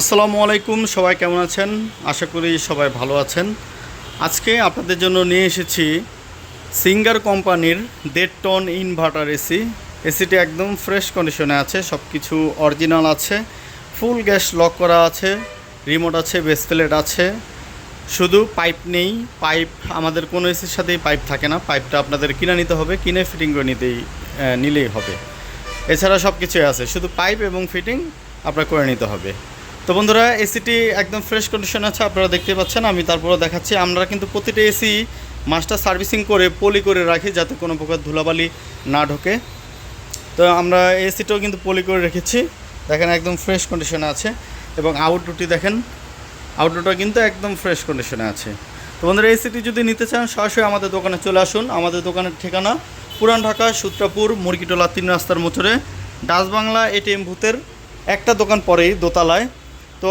আসসালামু আলাইকুম, সবাই কেমন আছেন? আশা করি সবাই ভালো আছেন। আজকে আপনাদের জন্য নিয়ে এসেছি সিঙ্গার কোম্পানির দেড় টন ইনভার্টার এসি। এসিটি একদম ফ্রেশ কন্ডিশনে আছে সব কিছু অরিজিনাল আছে, ফুল গ্যাস লক করা আছে, রিমোট আছে, বেস প্লেট আছে। শুধু পাইপ নেই, পাইপ আমাদের কোনো এসির সাথেই পাইপ থাকে না, পাইপটা আপনাদের কিনে নিতে হবে, কিনে ফিটিং করে নিতেই নিলেই হবে। এছাড়া সব কিছুই আছে, শুধু পাইপ এবং ফিটিং আপনার করে নিতে হবে। তো বন্ধুরা এসিটি একদম ফ্রেশ কন্ডিশন আছে, আপনারা দেখতে পাচ্ছেন, আমি তারপরে দেখাচ্ছি। আমরা কিন্তু প্রতিটা এসি মাস্টার সার্ভিসিং করে, পলি করে রাখি, যাতে কোনো প্রকার ধুলাবালি না ঢোকে। তো আমরা এসিটাও কিন্তু পলি করে রেখেছি। দেখেন, একদম ফ্রেশ কন্ডিশনে আছে। এবং আউটডোরটি দেখেন আউটডোরটা কিন্তু একদম ফ্রেশ কন্ডিশনে আছে। তো বন্ধুরা এসিটি যদি নিতে চান, সরাসরি আমাদের দোকানে চলে আসুন। আমাদের দোকানের ঠিকানা পুরান ঢাকা, সূত্রাপুর, মুরগিটোলা, তিন রাস্তার মোচরে ডাচ বাংলা এটিএম ভূতের একটা দোকান পরেই দোতলায়। তো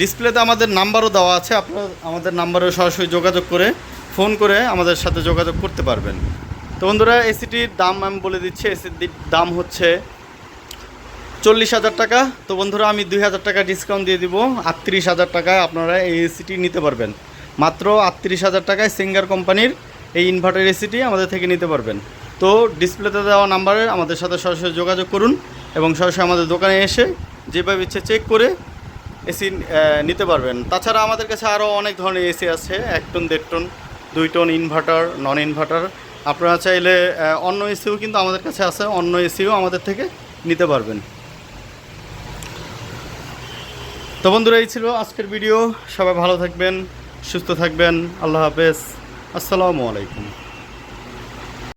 ডিসপ্লেতে আমাদের নাম্বারও দেওয়া আছে, আপনারা আমাদের নাম্বারে সরাসরি যোগাযোগ করে, ফোন করে আমাদের সাথে যোগাযোগ করতে পারবেন। তো বন্ধুরা এসিটির দাম আমি বলে দিচ্ছি এসিটির দাম হচ্ছে চল্লিশ হাজার টাকা। তো বন্ধুরা, আমি দুই হাজার টাকা ডিসকাউন্ট দিয়ে দিব, আটত্রিশ হাজার টাকায় আপনারা এই এসিটি নিতে পারবেন। মাত্র আটত্রিশ হাজার টাকায় সিঙ্গার কোম্পানির এই ইনভার্টার এসিটি আমাদের থেকে নিতে পারবেন। তো ডিসপ্লেতে দেওয়া নাম্বারে আমাদের সাথে সরাসরি যোগাযোগ করুন এবং সরাসরি আমাদের দোকানে এসে যেভাবে ইচ্ছে চেক করে এসি নিতে পারবেন। তাছাড়া আমাদের কাছে আরও অনেক ধরনের এসি আছে, এক টন, দেড় টন, দুই টন ইনভার্টার নন ইনভার্টার আপনারা চাইলে অন্য এসিও কিন্তু আমাদের কাছে আছে, অন্য এসিও আমাদের থেকে নিতে পারবেন। তো বন্ধুরা, এই ছিল আজকের ভিডিও। সবাই ভালো থাকবেন, সুস্থ থাকবেন। আল্লাহ হাফেজ। আসসালামু আলাইকুম।